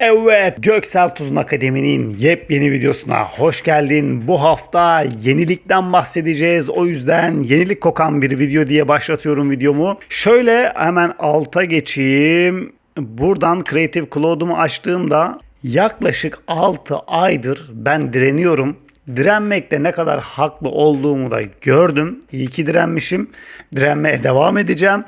Evet, Göksel Tuzun Akademi'nin yepyeni videosuna hoş geldin. Bu hafta yenilikten bahsedeceğiz. O yüzden yenilik kokan bir video diye başlatıyorum videomu. Şöyle hemen alta geçeyim. Buradan Creative Cloud'umu açtığımda yaklaşık 6 aydır ben direniyorum. Direnmekte ne kadar haklı olduğumu da gördüm. İyi ki direnmişim. Direnmeye devam edeceğim.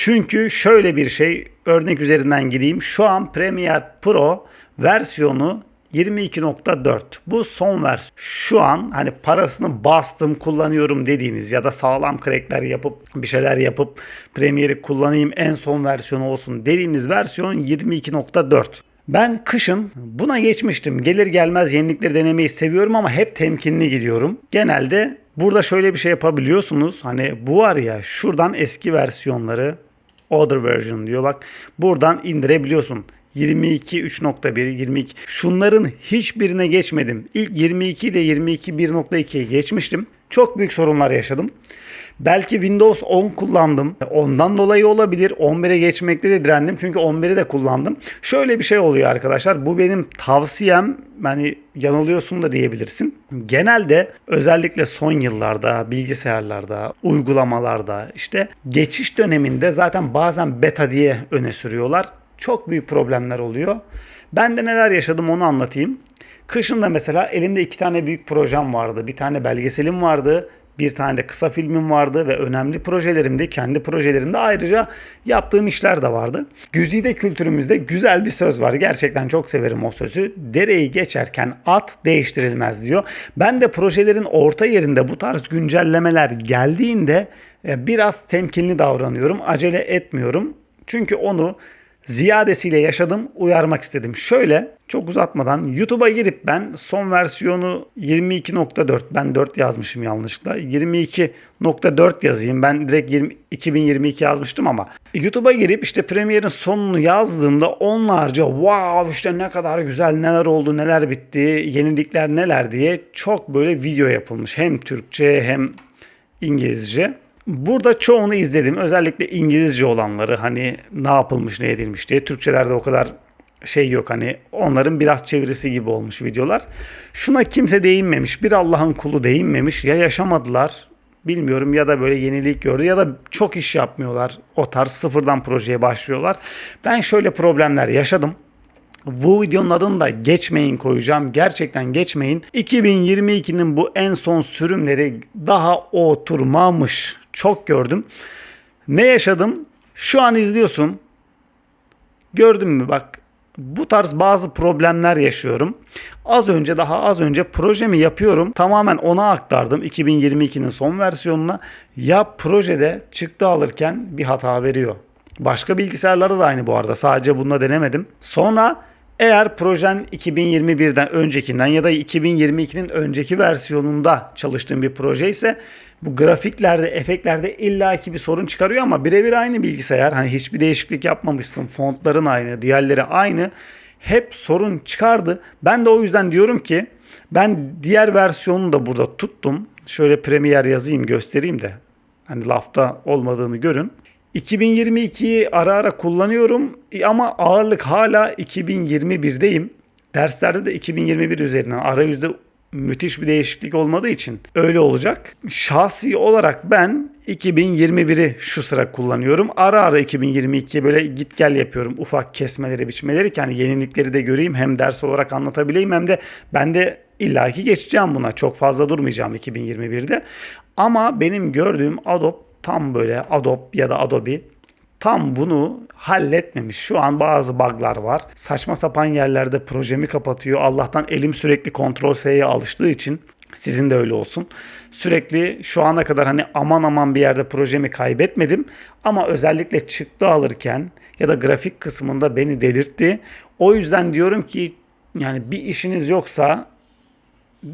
Çünkü şöyle bir şey örnek üzerinden gideyim. Şu an Premiere Pro versiyonu 22.4. Bu son versiyon. Şu an hani parasını bastım kullanıyorum dediğiniz ya da sağlam crackler yapıp bir şeyler yapıp Premiere'i kullanayım en son versiyonu olsun dediğiniz versiyon 22.4. Ben kışın buna geçmiştim. Gelir gelmez yenilikleri denemeyi seviyorum ama hep temkinli gidiyorum. Genelde burada şöyle bir şey yapabiliyorsunuz. Hani bu var ya şuradan eski versiyonları Other version diyor. Bak buradan indirebiliyorsun. 22 3.1 22 şunların hiçbirine geçmedim. İlk 22 ile 22 1.2'ye geçmiştim. Çok büyük sorunlar yaşadım. Belki Windows 10 kullandım. Ondan dolayı olabilir. 11'e geçmekte de direndim. Çünkü 11'i de kullandım. Şöyle bir şey oluyor arkadaşlar. Bu benim tavsiyem. Hani yanılıyorsun da diyebilirsin. Genelde özellikle son yıllarda bilgisayarlarda, uygulamalarda işte geçiş döneminde zaten bazen beta diye öne sürüyorlar. Çok büyük problemler oluyor. Ben de neler yaşadım onu anlatayım. Kışın da mesela elimde iki tane büyük projem vardı. Bir tane belgeselim vardı. Bir tane de kısa filmim vardı ve önemli projelerimde, kendi projelerimde ayrıca yaptığım işler de vardı. Güzide kültürümüzde güzel bir söz var. Gerçekten çok severim o sözü. Dereyi geçerken at değiştirilmez diyor. Ben de projelerin orta yerinde bu tarz güncellemeler geldiğinde e, biraz temkinli davranıyorum. Acele etmiyorum. Çünkü onu ziyadesiyle yaşadım uyarmak istedim. Şöyle çok uzatmadan YouTube'a girip ben son versiyonu 22.4 ben 4 yazmışım yanlışlıkla 22.4 yazayım ben direkt 20, 2022 yazmıştım ama YouTube'a girip işte Premiere'in sonunu yazdığımda onlarca wow işte ne kadar güzel neler oldu neler bitti yenilikler neler diye çok böyle video yapılmış hem Türkçe hem İngilizce. Burada çoğunu izledim. Özellikle İngilizce olanları hani ne yapılmış ne edilmiş diye. Türkçelerde o kadar şey yok hani onların biraz çevirisi gibi olmuş videolar. Şuna kimse değinmemiş. Bir Allah'ın kulu değinmemiş. Ya yaşamadılar bilmiyorum ya da böyle yenilik gördü ya da çok iş yapmıyorlar. O tarz sıfırdan projeye başlıyorlar. Ben şöyle problemler yaşadım. Bu videonun adını da geçmeyin koyacağım. Gerçekten geçmeyin. 2022'nin bu en son sürümleri daha oturmamış. Çok gördüm. Ne yaşadım? Şu an izliyorsun. Gördün mü bak bu tarz bazı problemler yaşıyorum. Az önce daha az önce projemi yapıyorum. Tamamen ona aktardım 2022'nin son versiyonuna. Ya projede çıktı alırken bir hata veriyor. Başka bilgisayarlarda da aynı bu arada. Sadece bununla denemedim. Sonra eğer projen 2021'den öncekinden ya da 2022'nin önceki versiyonunda çalıştığın bir proje ise bu grafiklerde, efektlerde illaki bir sorun çıkarıyor ama birebir aynı bilgisayar. Hani hiçbir değişiklik yapmamışsın. Fontların aynı, diğerleri aynı. Hep sorun çıkardı. Ben de o yüzden diyorum ki ben diğer versiyonunu da burada tuttum. Şöyle Premiere yazayım göstereyim de. Hani lafta olmadığını görün. 2022'yi ara ara kullanıyorum ama ağırlık hala 2021'deyim. Derslerde de 2021 üzerinden arayüzde müthiş bir değişiklik olmadığı için öyle olacak. Şahsi olarak ben 2021'i şu sıra kullanıyorum. Ara ara 2022'ye böyle git gel yapıyorum. Ufak kesmeleri, biçmeleri ki hani yenilikleri de göreyim. Hem ders olarak anlatabileyim hem de ben de illaki geçeceğim buna. Çok fazla durmayacağım 2021'de. Ama benim gördüğüm Adobe tam böyle Adobe ya da Adobe tam bunu halletmemiş. Şu an bazı bug'lar var. Saçma sapan yerlerde projemi kapatıyor. Allah'tan elim sürekli Ctrl S'ye alıştığı için sizin de öyle olsun. Sürekli şu ana kadar hani aman aman bir yerde projemi kaybetmedim ama özellikle çıktı alırken ya da grafik kısmında beni delirtti. O yüzden diyorum ki yani bir işiniz yoksa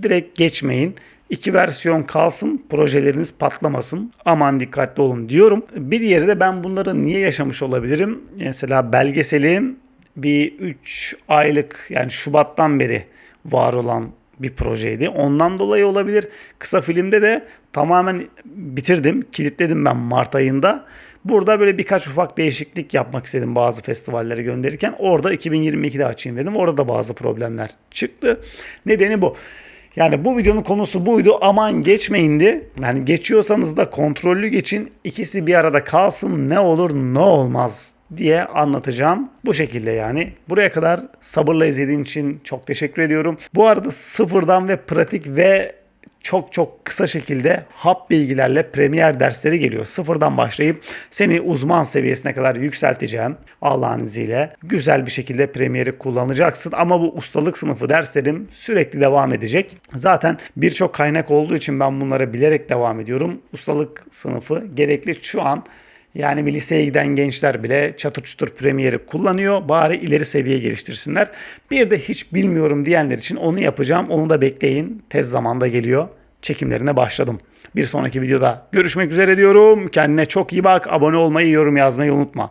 direkt geçmeyin. İki versiyon kalsın, projeleriniz patlamasın. Aman dikkatli olun diyorum. Bir diğeri de ben bunları niye yaşamış olabilirim? Mesela belgeselim bir 3 aylık yani Şubat'tan beri var olan bir projeydi. Ondan dolayı olabilir. Kısa filmde de tamamen bitirdim. Kilitledim ben Mart ayında. Burada böyle birkaç ufak değişiklik yapmak istedim bazı festivallere gönderirken. Orada 2022'de açayım dedim. Orada da bazı problemler çıktı. Nedeni bu. Yani bu videonun konusu buydu. Aman geçmeyindi. Yani geçiyorsanız da kontrollü geçin. İkisi bir arada kalsın. Ne olur ne olmaz diye anlatacağım. Bu şekilde yani. Buraya kadar sabırla izlediğin için çok teşekkür ediyorum. Bu arada sıfırdan ve pratik ve çok çok kısa şekilde hap bilgilerle Premier dersleri geliyor. Sıfırdan başlayıp seni uzman seviyesine kadar yükselteceğim Allah'ın izniyle. Güzel bir şekilde Premier'i kullanacaksın ama bu ustalık sınıfı derslerim sürekli devam edecek. Zaten birçok kaynak olduğu için ben bunlara bilerek devam ediyorum. Ustalık sınıfı gerekli şu an yani bir liseye giden gençler bile çatır çutur Premier'i kullanıyor. Bari ileri seviye geliştirsinler. Bir de hiç bilmiyorum diyenler için onu yapacağım. Onu da bekleyin. Tez zamanda geliyor. Çekimlerine başladım. Bir sonraki videoda görüşmek üzere diyorum. Kendine çok iyi bak. Abone olmayı, yorum yazmayı unutma.